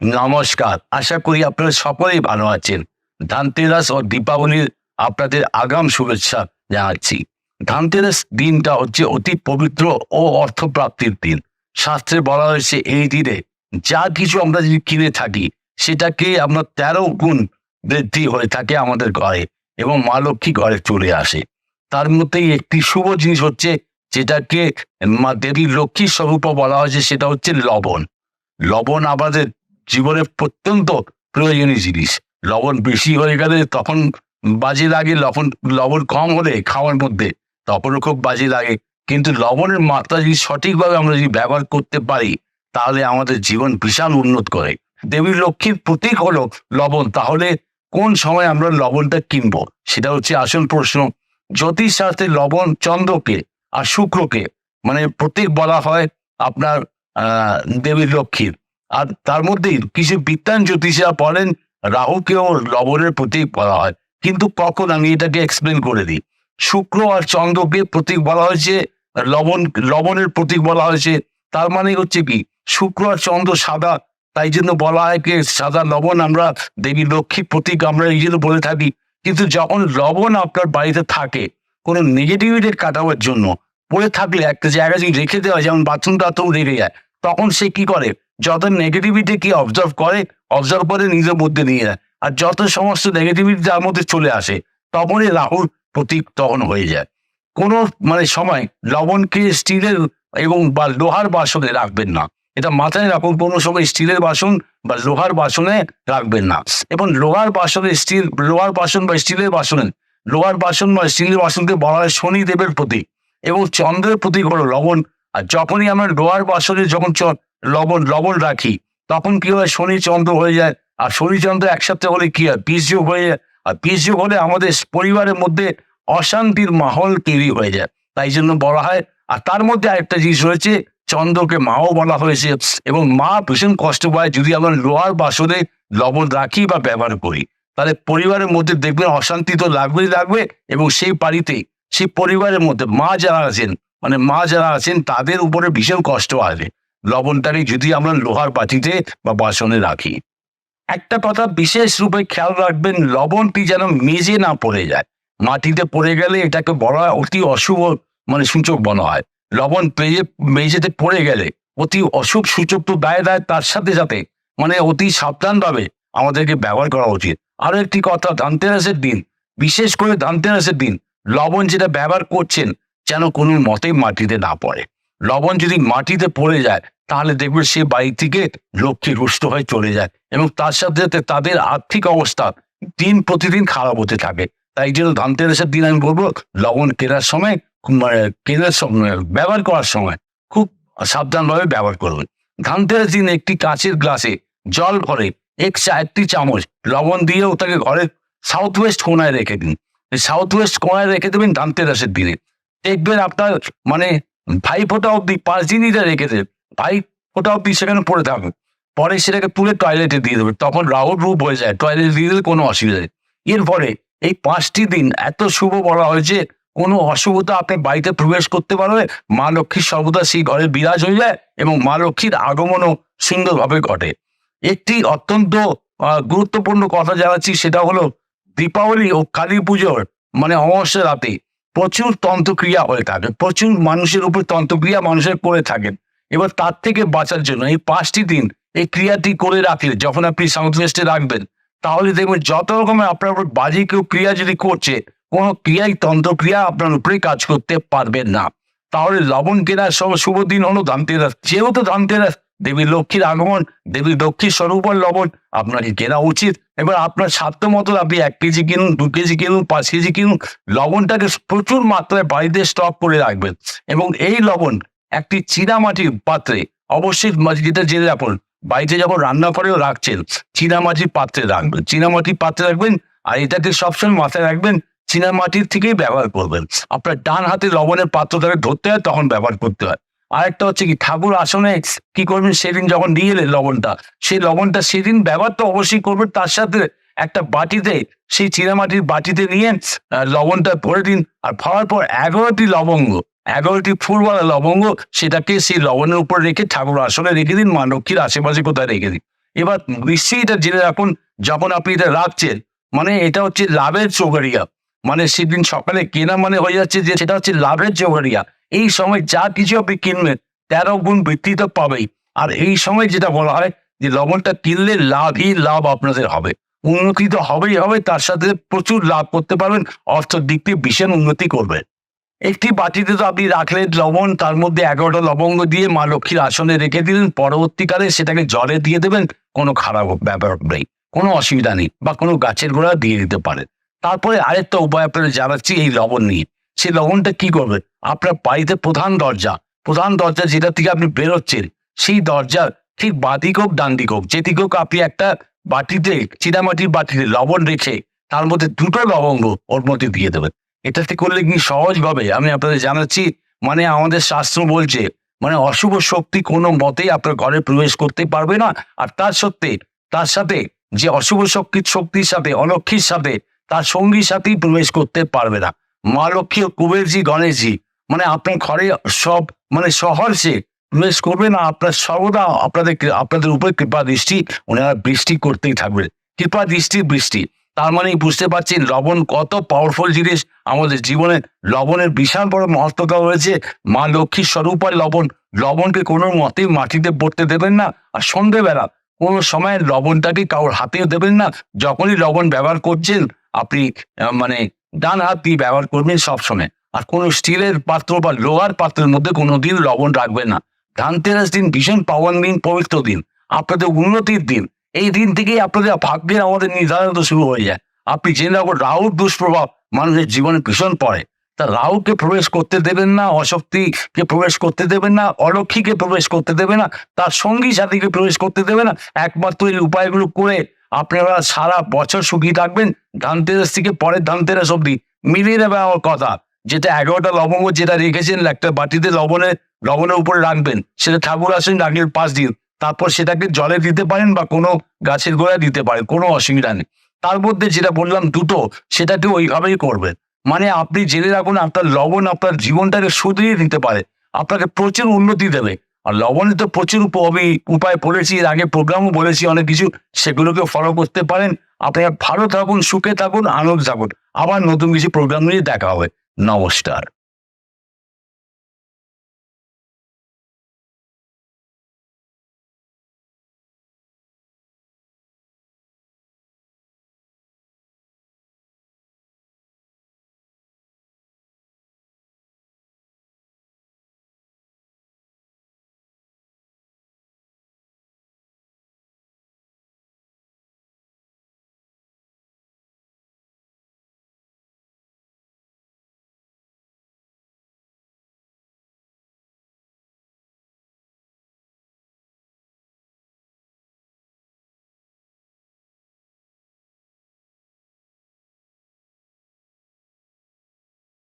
নমস্কার। আশা করি আপনারা সকলেই ভালো আছেন। ধানতেরাস ও দীপাবলির আপনাদের আগাম শুভেচ্ছা জানাচ্ছি। ধানতেরাস দিনটা হচ্ছে অতি পবিত্র ও অর্থপ্রাপ্তির দিন। শাস্ত্রে বলা হয়েছে, এই দিনে যা কিছু আমরা যদি কিনে থাকি সেটাকে আমরা তেরো গুণ বৃদ্ধি হয়ে থাকে আমাদের ঘরে এবং মা লক্ষ্মী ঘরে চলে আসে। তার মধ্যেই একটি শুভ জিনিস হচ্ছে, যেটাকে মা দেবী লক্ষ্মীর স্বরূপ বলা হয়েছে, সেটা হচ্ছে লবণ। লবণ আমাদের জীবনের অত্যন্ত প্রয়োজনীয় জিনিস। লবণ বেশি হয়ে গেলে তখন বাজে লাগে, লবণ লবণ কম হলে খাওয়ার মধ্যে তখনও খুব বাজে লাগে। কিন্তু লবণের মাত্রা যদি সঠিকভাবে আমরা যদি ব্যবহার করতে পারি, তাহলে আমাদের জীবন বিশাল উন্নত করে। দেবী লক্ষ্মীর প্রতীক হলো লবণ। তাহলে কোন সময় আমরা লবণটা কিনবো? সেটা হচ্ছে আসল প্রশ্ন। জ্যোতিষ শাস্ত্রে লবণ চন্দ্রকে আর শুক্রকে মানে প্রতীক বলা হয় আপনার দেবী লক্ষ্মীর। আর তার মধ্যেই কিছু বিজ্ঞান জ্যোতিষীরা বলেন, রাহুকেও লবণের প্রতীক বলা হয়। কিন্তু কখন আমি এটাকে এক্সপ্লেন করে দিই? শুক্র আর চন্দ্রকে প্রতীক বলা হয়েছে, লবণ, লবণের প্রতীক বলা হয়েছে। তার মানে হচ্ছে কি, শুক্র আর চন্দ্র সাদা, তাই জন্য বলা হয় কি, সাদা লবণ আমরা, দেবী লক্ষ্মীর প্রতীক আমরা এই জন্য বলে থাকি। কিন্তু যখন লবণ আপনার বাড়িতে থাকে, কোনো নেগেটিভিটি কাটাবার জন্য পড়ে থাকলে একটা জায়গায় যদি রেখে দেওয়া যেমন বাথরুম টাথরুম রেখে যায় তখন সে কি করে? যত নেগেটিভিটি কি অবজার্ভ করে অবজার্ভ করে নিজের মধ্যে নিয়ে যায় আর যত সমস্ত নেগেটিভিটি তার মধ্যে চলে আসে, তখনই রাহুর প্রতীক তখন হয়ে যায়। কোনো মানে সময় লবণকে স্টিলের এবং বা লোহার বাসনে রাখবেন না। এটা মাথায় রাখুন, কোনো সময় স্টিলের বাসন বা লোহার বাসনে রাখবেন না। এবং লোহার বাসনে স্টিল লোহার বাসন বা স্টিলের বাসনে, লোহার বাসন বা স্টিলের বাসনকে বলা হয় শনিদেবের প্রতীক। এবং চন্দ্রের প্রতীক হলো লবণ। আর যখনই আমরা লোহার বাসনে, যখন লবণ লবণ রাখি। তখন কি হয়? শনি চন্দ্র হয়ে যায়। আর শনি চন্দ্র একসাথে হলে কি হয়? বীজ যোগ হয়ে যায়। আর বীজ যোগ হলে আমাদের পরিবারের মধ্যে অশান্তির মাহল তৈরি হয়ে যায়। তাই জন্য বলা হয়। আর তার মধ্যে আরেকটা জিনিস রয়েছে, চন্দ্রকে মাও বলা হয়েছে। এবং মা ভীষণ কষ্ট পায় যদি আমরা লোহার বাসনে লবণ রাখি বা ব্যবহার করি। তাহলে পরিবারের মধ্যে দেখবেন অশান্তি তো লাগবেই লাগবে এবং সেই বাড়িতে, সেই পরিবারের মধ্যে মা যারা আছেন মানে মা যারা আছেন, তাদের উপরে ভীষণ কষ্ট আসবে। লবণটাকে যদি আমরা লোহার বাটিতে বা বাসনে রাখি। একটা কথা বিশেষ রূপে খেয়াল রাখবেন, লবণটি যেন মেজে না পড়ে যায়। মাটিতে পড়ে গেলে এটাকে বলা অতি অশুভ মানে সূচক বলা হয়। লবণ পেয়ে মেঝেতে পড়ে গেলে অতি অশুভ সূচক তো দায় দেয়, তার সাথে সাথে মানে অতি সাবধানভাবে আমাদেরকে ব্যবহার করা উচিত। আরও একটি কথা, ধানতেরাসের দিন, বিশেষ করে ধানতেরাসের দিন, লবণ যেটা ব্যবহার করছেন যেন কোনো মতেই মাটিতে না পড়ে। লবণ যদি মাটিতে পড়ে যায় তাহলে দেখবে সে বাড়ি থেকে লক্ষ্মী রুষ্ট হয়ে চলে যায় এবং তার সাথে সাথে তাদের আর্থিক অবস্থা দিন প্রতিদিন খারাপ হতে থাকে। তাই জন্য ধানতেরাসের দিন আমি বলব, লবণ কেনার সময় মানে কেনার সময় ব্যবহার করার সময় খুব সাবধানভাবে ব্যবহার করবেন ধানতেরাস দিন একটি কাঁচের গ্লাসে জল ভরে এক চারটি চামচ লবণ দিয়ে ওটাকে ঘরের সাউথ ওয়েস্ট কোনায় রেখে দিন। সাউথ ওয়েস্ট কোনায় রেখে দেবেন ধানতেরাসের দিনে। দেখবেন আপনার মানে ভাই ফোটা অব্দি পাঁচ দিন এটা রেখে দেবেন। ভাই ফোটা অব্দি সেখানে পড়ে থাকবে। পরে সেটাকে তুলে টয়লেটে দিয়ে দেবে। তখন রাহুল রূপ হয়ে যায়। টয়লেটে দিয়ে দিলে কোনো অসুবিধা নেই। এরপরে এই পাঁচটি দিন এত শুভ বলা হয়েছে, কোনো অশুভতা আপনি বাড়িতে প্রবেশ করতে পারবে মা লক্ষ্মীর সর্বদা সেই ঘরে বিরাজ হয়ে যায় এবং মা লক্ষ্মীর আগমনও সুন্দরভাবে ঘটে। একটি অত্যন্ত গুরুত্বপূর্ণ কথা জানাচ্ছি, সেটা হলো দীপাবলি ও কালী পুজোর মানে অমাবস্যা রাতে প্রচুর তন্ত্রক্রিয়া হয়ে থাকে। প্রচুর মানুষের উপর তন্ত্রক্রিয়া মানুষের করে থাকেন। এবার তার থেকে বাঁচার জন্য এই পাঁচটি দিন এই ক্রিয়াটি করে রাখলে, যখন আপনি সাউথ ওয়েস্টে রাখবেন, তাহলে দেখবেন যত রকমের আপনার উপর বাজে কেউ ক্রিয়া যদি করছে, কোনো ক্রিয়াই তন্ত্রক্রিয়া আপনার উপরে কাজ করতে পারবেন না। তাহলে লবণ কেনার সব শুভ দিন হলো ধানতেরাস। যেহেতু ধানতেরাস, দেবী লক্ষ্মীর আগমন, দেবী লক্ষ্মীর স্বরূপ লবণ, আপনাকে কেনা উচিত। এবার আপনার সাধ্য মতো আপনি এক কেজি কিনুন, দু কেজি কিনুন, পাঁচ কেজি কিনুন, লবণটাকে প্রচুর মাত্রায় বাড়িতে স্টক করে রাখবেন। এবং এই লবণ একটি চীনামাটির পাত্রে অবশ্যই যেটা জেনে রাখুন। বাড়িতে যখন রান্না করেও রাখছেন। চীনামাটির পাত্রে রাখবেন। চীনামাটির পাত্রে রাখবেন আর এটাকে সবসময় মাথায় রাখবেন, চীনামাটির থেকেই ব্যবহার করবেন। আপনার ডান হাতে লবণের পাত্র পাত্রটাকে ধরতে হয়, তখন ব্যবহার করতে হয়। আরেকটা হচ্ছে কি, ঠাকুর আসনে কি করবেন? সেদিন যখন নিয়ে এলেন লবণটা, সেই লবণটা সেদিন ব্যবহার তো অবশ্যই করবেন, তার সাথে একটা বাটিতে, সেই চীনামাটির বাটিতে নিয়ে লবণটা ভরে দিন। আর ভরার পর এগারোটি লবঙ্গ, এগারোটি ফুলওয়ালা লবঙ্গ, সেটাকে সেই লবণের উপর রেখে ঠাকুর আসনে রেখে দিন, মা লক্ষ্মীর আশেপাশে কোথায় রেখে দিন। এবার নিশ্চয়ই এটা জেনে রাখুন, যখন আপনি এটা রাখছেন মানে এটা হচ্ছে লাভের চৌগাড়িয়া মানে সেদিন সকালে কেনা মানে হয়ে যাচ্ছে যে সেটা হচ্ছে লাভের চৌগাড়িয়া এই সময় যা কিছু আপনি কিনবেন, তেরো গুণ বৃদ্ধি তো পাবেই। আর এই সময় যেটা বলা হয় যে লবণটা কিনলে লাভই লাভ আপনাদের হবে। উন্নতি তো হবেই হবে, তার সাথে প্রচুর লাভ করতে পারবেন, অর্থের দিক দিয়ে ভীষণ উন্নতি করবেন একটি বাটিতে তো আপনি রাখলেন লবণ, তার মধ্যে এগারোটা লবঙ্গ দিয়ে মা লক্ষ্মীর আসনে রেখে দিলেন, পরবর্তীকালে সেটাকে জলে দিয়ে দেবেন, কোনো খারাপ ব্যাপার নেই, কোনো অসুবিধা নেই, বা কোনো গাছের গোড়া দিয়ে দিতে পারেন। তারপরে আরেকটা উপায় আপনাদের জানাচ্ছি, এই লবণ নিয়ে। সেই লবণটা কি করবে? আপনার বাড়িতে প্রধান দরজা প্রধান দরজা যেটা থেকে আপনি বেরোচ্ছেন, সেই দরজার ঠিক বাদিক হোক, ডান দিক হোক, যেদিক হোক আপনি একটা বাটিতে চিনামাটির বাটিতে লবণ রেখে তার মধ্যে দুটো লবঙ্গ ওর মধ্যে দিয়ে দেবেন। এটাতে করলে কি সহজভাবে আমি আপনাদের জানাচ্ছি মানে আমাদের শাস্ত্র বলছে মানে অশুভ শক্তি কোনো মতেই আপনার ঘরে প্রবেশ করতে পারবে না। আর তার সত্ত্বে, তার সাথে যে অশুভ শক্তির শক্তির সাথে, অলক্ষীর সাথে, তার সঙ্গীর সাথেই প্রবেশ করতে পারবে না। মা লক্ষ্মী ও কুবেরজি, গণেশজি মানে আপনার ঘরে সব মানে সহর্ষে প্রবেশ করবে না আপনার সর্বদা আপনাদের আপনাদের উপরে কৃপা দৃষ্টি, ওনারা বৃষ্টি করতেই থাকবে। কৃপা দৃষ্টি, বৃষ্টি। তার মানে বুঝতে পারছেন লবণ কত পাওয়ারফুল জিনিস আমাদের জীবনে। লবণের বিশাল বড় মহত্বতা রয়েছে। মা লক্ষ্মীর স্বরূপার লবণ, লবণকে কোনো মতেই মাটিতে পড়তে দেবেন না। আর সন্ধেবেলা কোনো সময় লবণটাকে কারোর হাতেও দেবেন না। যখনই লবণ ব্যবহার করছেন, আপনি মানে ডান হাত দিয়ে ব্যবহার করবেন সবসময়। আর কোনো স্টিলের পাত্র বা লোহার পাত্রের মধ্যে কোনো দিন লবণ রাখবেন না। ধানতেরাস দিন, ভীষণ পাওয়ান দিন পবিত্র দিন, আপনাদের উন্নতির দিন। এই দিন থেকেই আপনাদের ভাগ্যের আমাদের নির্ধারণ শুরু হয়ে যায়। আপনি জেনে রাখুন, রাহুর দুষ্প্রভাব মানুষের জীবনে ভীষণ পড়ে। তা রাহুকে প্রবেশ করতে দেবেন না, অশক্তিকে প্রবেশ করতে দেবেন না, অলক্ষীকে প্রবেশ করতে দেবে না, তার সঙ্গী সাথীকে প্রবেশ করতে দেবে না। একমাত্র এই উপায়গুলো করে আপনারা সারা বছর সুখী থাকবেন। ধানতেরাস থেকে পরের ধানতেরাস অব্দি মিলিয়ে নেবে আমার কথা। যেটা এগারোটা লবঙ্গ যেটা রেখেছেন, একটা বাটিতে লবণের লবণের উপরে রাখবেন। সেটা ঠাকুর আসেন রাখলেন পাঁচ দিন তারপর সেটাকে জলে দিতে পারেন বা কোনো গাছের গোড়ায় দিতে পারেন, কোনো অসুবিধা নেই। তার মধ্যে যেটা বললাম দুটো, সেটাকে ওইভাবেই করবেন। মানে আপনি জেনে রাখুন, আপনার লবণ আপনার জীবনটাকে শুধরিয়ে দিতে পারে। আপনাকে প্রচুর উন্নতি দেবে। আর লবণে তো প্রচুর আমি উপায় পড়েছি, এর আগে প্রোগ্রামও বলেছি, অনেক কিছু। সেগুলোকে ফলো করতে পারেন। আপনারা ভালো থাকুন, সুখে থাকুন, আনন্দ থাকুন। আবার নতুন কিছু প্রোগ্রাম নিয়ে দেখা হবে। নমস্কার।